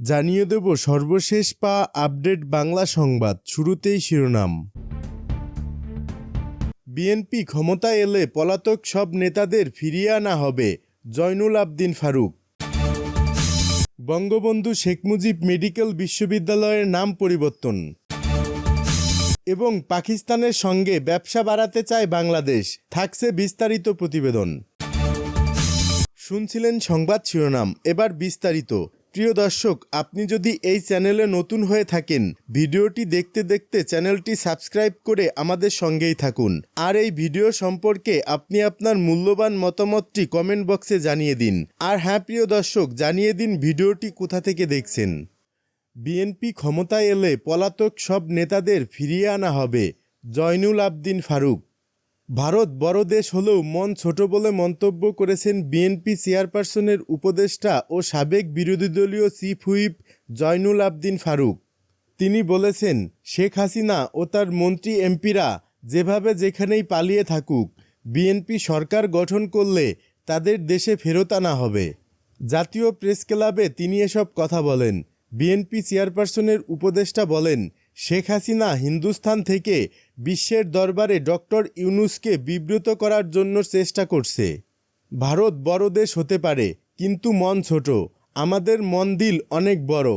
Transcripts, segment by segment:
জানিয়ে দেব সর্বশেষ পা আপডেট বাংলা সংবাদ শুরুতেই শিরোনাম। বিএনপি ক্ষমতায় এলে পলাতক সব নেতাদের ফিরিয়ে আনা হবে জয়নুল আবদিন ফারুক। বঙ্গবন্ধু শেখ মুজিব মেডিকেল বিশ্ববিদ্যালয়ের নাম পরিবর্তন। এবং পাকিস্তানের সঙ্গে ব্যবসা বাড়াতে চায় বাংলাদেশ, থাকছে বিস্তারিত প্রতিবেদন। শুনছিলেন সংবাদ শিরোনাম, এবার বিস্তারিত। প্রিয় দর্শক, আপনি যদি এই চ্যানেলে নতুন হয়ে থাকেন, ভিডিওটি দেখতে দেখতে চ্যানেলটি সাবস্ক্রাইব করে আমাদের সঙ্গেই থাকুন। আর এই ভিডিও সম্পর্কে আপনি আপনার মূল্যবান মতামতটি কমেন্ট বক্সে জানিয়ে দিন। আর হ্যাঁ প্রিয় দর্শক, জানিয়ে দিন ভিডিওটি কোথা থেকে দেখছেন। বিএনপি ক্ষমতায় এলে পলাতক সব নেতাদের ফিরিয়ে আনা হবে। জয়নুল আবদিন ফারুক। ভারত বড় দেশ হলেও মন ছোট বলে মন্তব্য করেছেন বিএনপি চেয়ারপারসনের উপদেষ্টা ও সাবেক বিরোধী দলীয় চিফ হুইপ জয়নুল আবদিন ফারুক। তিনি বলেছেন, শেখ হাসিনা ও তার মন্ত্রী এমপিরা যেভাবে যেখানেই পালিয়ে থাকুক, বিএনপি সরকার গঠন করলে তাদের দেশে ফেরত আনা হবে। জাতীয় প্রেস ক্লাবে তিনি এসব কথা বলেন। বিএনপি চেয়ারপারসনের উপদেষ্টা বলেন শেখ হাসিনা হিন্দুস্থান থেকে বিশ্বের দরবারে ডক্টর ইউনুসকে বিব্রত করার জন্য চেষ্টা করছে। ভারত বড় দেশ হতে পারে, কিন্তু মন ছোট। আমাদের মন দিল অনেক বড়।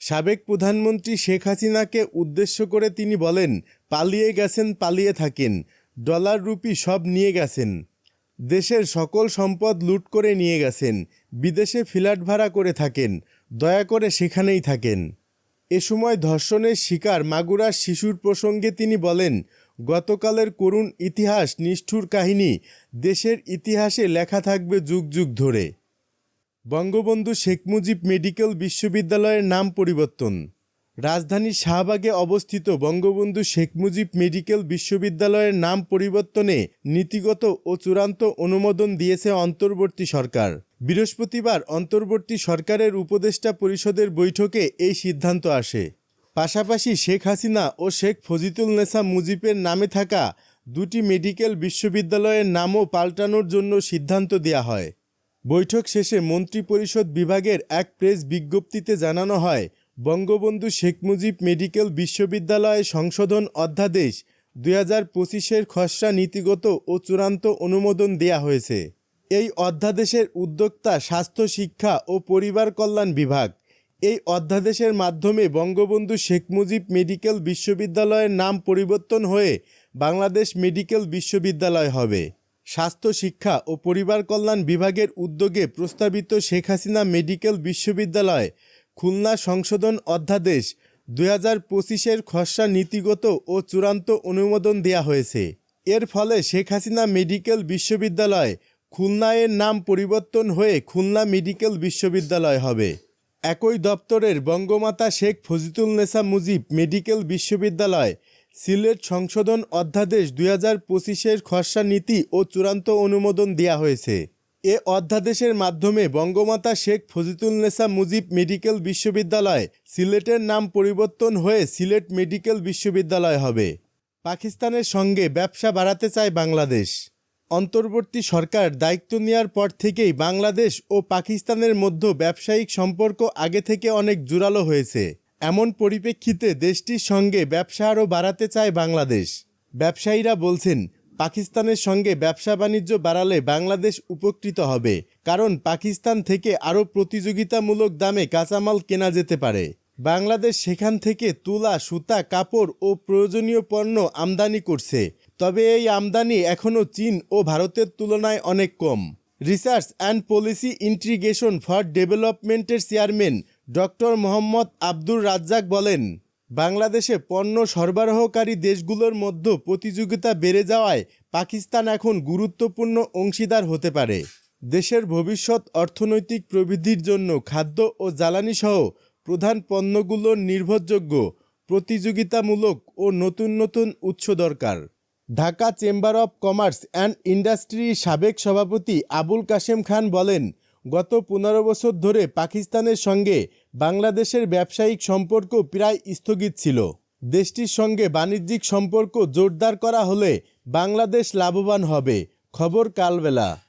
সাবেক প্রধানমন্ত্রী শেখ হাসিনাকে উদ্দেশ্য করে তিনি বলেন, পালিয়ে গেছেন, পালিয়ে থাকেন। ডলার, রুপি সব নিয়ে গেছেন। দেশের সকল সম্পদ লুট করে নিয়ে গেছেন। বিদেশে ফ্ল্যাট ভাড়া করে থাকেন। দয়া করে সেখানেই থাকেন। এ সময় ধর্ষণের শিকার মাগুরার শিশুর প্রসঙ্গে তিনি বলেন, গতকালের করুণ ইতিহাস নিষ্ঠুর কাহিনী, দেশের ইতিহাসে লেখা থাকবে যুগ যুগ ধরে। বঙ্গবন্ধু শেখ মুজিব মেডিকেল বিশ্ববিদ্যালয়ের নাম পরিবর্তন। রাজধানীর শাহবাগে অবস্থিত বঙ্গবন্ধু শেখ মুজিব মেডিকেল বিশ্ববিদ্যালয়ের নাম পরিবর্তনে নীতিগত ও চূড়ান্ত অনুমোদন দিয়েছে অন্তর্বর্তী সরকার। বৃহস্পতিবার অন্তর্বর্তী সরকারের উপদেষ্টা পরিষদের বৈঠকে এই সিদ্ধান্ত আসে। পাশাপাশি শেখ হাসিনা ও শেখ ফজিতুল নেসা মুজিবের নামে থাকা দুটি মেডিকেল বিশ্ববিদ্যালয়ের নামও পাল্টানোর জন্য সিদ্ধান্ত দেওয়া হয়। বৈঠক শেষে মন্ত্রিপরিষদ বিভাগের এক প্রেস বিজ্ঞপ্তিতে জানানো হয় বঙ্গবন্ধু শেখ মুজিব মেডিকেল বিশ্ববিদ্যালয় সংশোধন অধ্যাদেশ দুই হাজার পঁচিশের খসড়া নীতিগত ও চূড়ান্ত অনুমোদন দেয়া হয়েছে। এই অধ্যাদেশের উদ্যোক্তা স্বাস্থ্য, শিক্ষা ও পরিবার কল্যাণ বিভাগ। এই অধ্যাদেশের মাধ্যমে বঙ্গবন্ধু শেখ মুজিব মেডিকেল বিশ্ববিদ্যালয়ের নাম পরিবর্তন হয়ে বাংলাদেশ মেডিকেল বিশ্ববিদ্যালয় হবে। স্বাস্থ্য, শিক্ষা ও পরিবার কল্যাণ বিভাগের উদ্যোগে প্রস্তাবিত শেখ হাসিনা মেডিকেল বিশ্ববিদ্যালয় খুলনা সংশোধন অধ্যাদেশ দুই হাজার পঁচিশের খসড়া নীতিগত ও চূড়ান্ত অনুমোদন দেয়া হয়েছে। এর ফলে শেখ হাসিনা মেডিকেল বিশ্ববিদ্যালয় খুলনায়ের নাম পরিবর্তন হয়ে খুলনা মেডিকেল বিশ্ববিদ্যালয় হবে। একই দপ্তরের বঙ্গমাতা শেখ ফজিতুল নেসা মুজিব মেডিকেল বিশ্ববিদ্যালয় সিলেট সংশোধন অধ্যাদেশ দুই হাজার পঁচিশের খসড়া নীতি ও চূড়ান্ত অনুমোদন দেয়া হয়েছে। এ অধ্যাদেশের মাধ্যমে বঙ্গমাতা শেখ ফজিতুল নেসা মুজিব মেডিকেল বিশ্ববিদ্যালয় সিলেটের নাম পরিবর্তন হয়ে সিলেট মেডিকেল বিশ্ববিদ্যালয় হবে। পাকিস্তানের সঙ্গে ব্যবসা বাড়াতে চায় বাংলাদেশ। অন্তর্বর্তী সরকার দায়িত্ব নেওয়ার পর থেকেই বাংলাদেশ ও পাকিস্তানের মধ্যে ব্যবসায়িক সম্পর্ক আগে থেকে অনেক জোরালো হয়েছে। এমন পরিপ্রেক্ষিতে দেশটির সঙ্গে ব্যবসা আরও বাড়াতে চায় বাংলাদেশ। ব্যবসায়ীরা বলছেন পাকিস্তানের সঙ্গে ব্যবসা বাণিজ্য বাড়ালে বাংলাদেশ উপকৃত হবে, কারণ পাকিস্তান থেকে আরও প্রতিযোগিতামূলক দামে কাঁচামাল কেনা যেতে পারে। বাংলাদেশ সেখান থেকে তুলা, সুতা, কাপড় ও প্রয়োজনীয় পণ্য আমদানি করছে, তবে এই আমদানি এখনও চীন ও ভারতের তুলনায় অনেক কম। Research and policy integration for ডেভেলপমেন্টের চেয়ারম্যান ডক্টর মোহাম্মদ আব্দুর রাজ্জাক বলেন বাংলাদেশে পণ্য সরবরাহকারী দেশগুলোর মধ্যে প্রতিযোগিতা বেড়ে যাওয়ায় পাকিস্তান এখন গুরুত্বপূর্ণ অংশীদার হতে পারে। দেশের ভবিষ্যৎ অর্থনৈতিক প্রবৃদ্ধির জন্য খাদ্য ও জ্বালানি সহ প্রধান পণ্যগুলোর নির্ভরযোগ্য, প্রতিযোগিতামূলক ও নতুন নতুন উৎস দরকার। Dhaka chamber of commerce and ইন্ডাস্ট্রির সাবেক সভাপতি আবুল কাশেম খান বলেন গত পনেরো বছর ধরে পাকিস্তানের সঙ্গে বাংলাদেশের ব্যবসায়িক সম্পর্ক প্রায় স্থগিত ছিল। দেশটির সঙ্গে বাণিজ্যিক সম্পর্ক জোরদার করা হলে বাংলাদেশ লাভবান হবে, খবর কালবেলা।